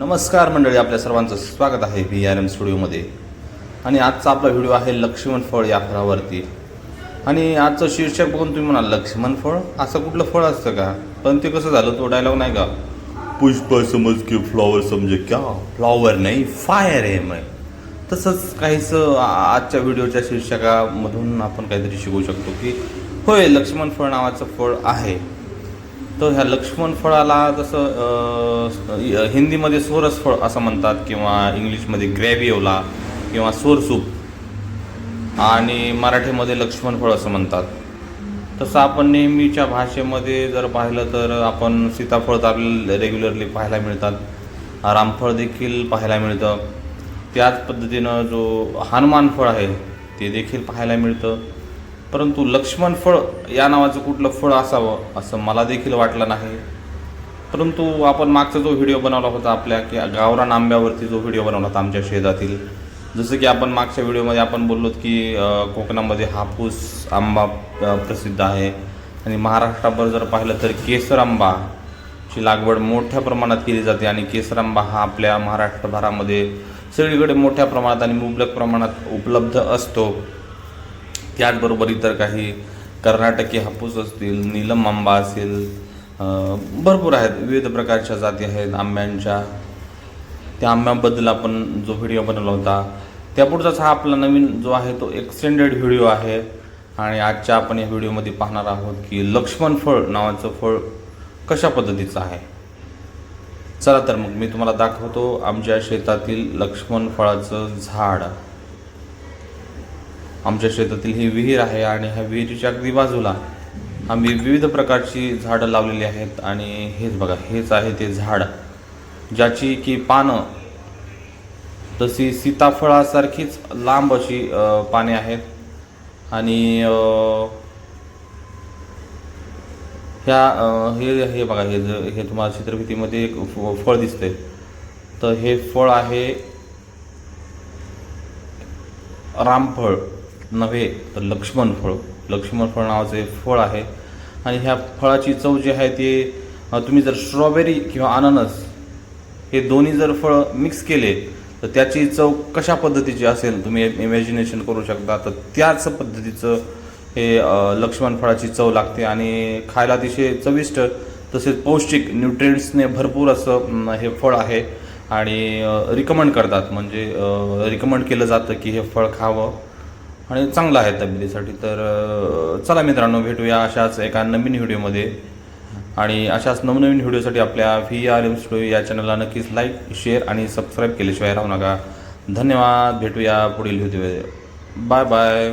नमस्कार मंडळी आपल्या सर्वांचं स्वागत आहे व्ही आर एम स्टुडिओमध्ये. आणि आजचा आपला व्हिडिओ आहे लक्ष्मण फळ या फळावरती. आणि आजचं शीर्षक बघून तुम्ही म्हणाल लक्ष्मण फळ? असं कुठलं फळ असतं का? पण ते कसं झालं तो डायलॉग नाही का? पुष्प समज की फ्लॉवर समज क्या? फ्लॉवर नाही फायर आहे मग तसंच काहीच आजच्या व्हिडिओच्या शीर्षकामधून आपण काहीतरी शिकू शकतो की होय लक्ष्मण फळ नावाचं फळ आहे. तर ह्या लक्ष्मण फळाला जसं हिंदीमध्ये सोरस फळ असं म्हणतात किंवा इंग्लिशमध्ये ग्रॅव्हिओला किंवा सोरसूप आणि मराठीमध्ये लक्ष्मण फळ असं म्हणतात. तसं आपण नेहमीच्या भाषेमध्ये जर पाहिलं तर आपण सीताफळ तर आपल्याला रेग्युलरली पाहायला मिळतात. रामफळ देखील पाहायला मिळतं. त्याच पद्धतीनं जो हनुमान फळ आहे ते देखील पाहायला मिळतं. परंतु लक्ष्मण फळ या नावाचं कुठलं फळ असावं असं मला देखील वाटलं नाही. परंतु आपण मागचा जो व्हिडिओ बनवला होता आपल्या की गावरान आंब्यावरती जो व्हिडिओ बनवला होता आमच्या शेजातील जसं की आपण मागच्या व्हिडिओमध्ये आपण बोललो की कोकणामध्ये हापूस आंबा प्रसिद्ध आहे. आणि महाराष्ट्राभर जर पाहिलं तर केसर आंबा ची लागवड मोठ्या प्रमाणात केली जाते आणि केसर आंबा हा आपल्या महाराष्ट्रभरामध्ये सगळीकडे मोठ्या प्रमाणात आणि मुबलक प्रमाणात उपलब्ध असतो. त्याचबरोबर इतर काही कर्नाटकी हापूस असतील नीलम आंबा असेल भरपूर आहेत. विविध प्रकारच्या जाती आहेत आंब्यांच्या. त्या आंब्याबद्दल आपण जो व्हिडिओ बनवला होता त्यापुढचाच हा आपला नवीन जो आहे तो एक्सटेंडेड व्हिडिओ आहे. आणि आजच्या आपण या व्हिडिओमध्ये पाहणार आहोत की लक्ष्मण फळ नावाचं फळ कशा पद्धतीचं आहे. चला तर मग मी तुम्हाला दाखवतो आमच्या शेतातील लक्ष्मण फळाचं झाड. आमच्या शेतातील ही विहीर आहे आणि ह्या विहिरीच्या अगदी बाजूला आम्ही विविध प्रकारची झाडं लावलेली आहेत आणि हेच बघा हेच आहे ते झाड ज्याची की पानं तशी सीताफळासारखीच लांब अशी पाने आहेत. आणि ह्या हे हे बघा हे ज- हे तुम्हाला चित्रफितीमध्ये एक फ- फळ दिसते तर हे फळ आहे रामफळ. नव्हे तर लक्ष्मण फळ. लक्ष्मण फळ नावाचं हे फळ आहे. आणि ह्या फळाची चव जी आहे ती तुम्ही जर स्ट्रॉबेरी किंवा अननस हे दोन्ही जर फळं मिक्स केले तर त्याची चव कशा पद्धतीची असेल तुम्ही इमॅजिनेशन करू शकता. तर त्याच पद्धतीचं हे लक्ष्मण फळाची चव लागते. आणि खायला अतिशय चविष्ट तसेच पौष्टिक न्यूट्रिएंट्सने भरपूर असं हे फळ आहे. आणि रिकमेंड करतात. म्हणजे रिकमेंड केलं जातं की हे फळ खावं. आणि चांगलं आहे तब्येतीसाठी. तर चला मित्रांनो भेटूया अशाच एका नवीन व्हिडिओमध्ये. आणि अशाच नवनवीन व्हिडिओसाठी आपल्या व्ही आर एम स्टुडिओ या चॅनलला नक्कीच लाईक शेअर आणि सबस्क्राईब केल्याशिवाय राहू नका. धन्यवाद. भेटूया पुढील व्हिडिओ बाय बाय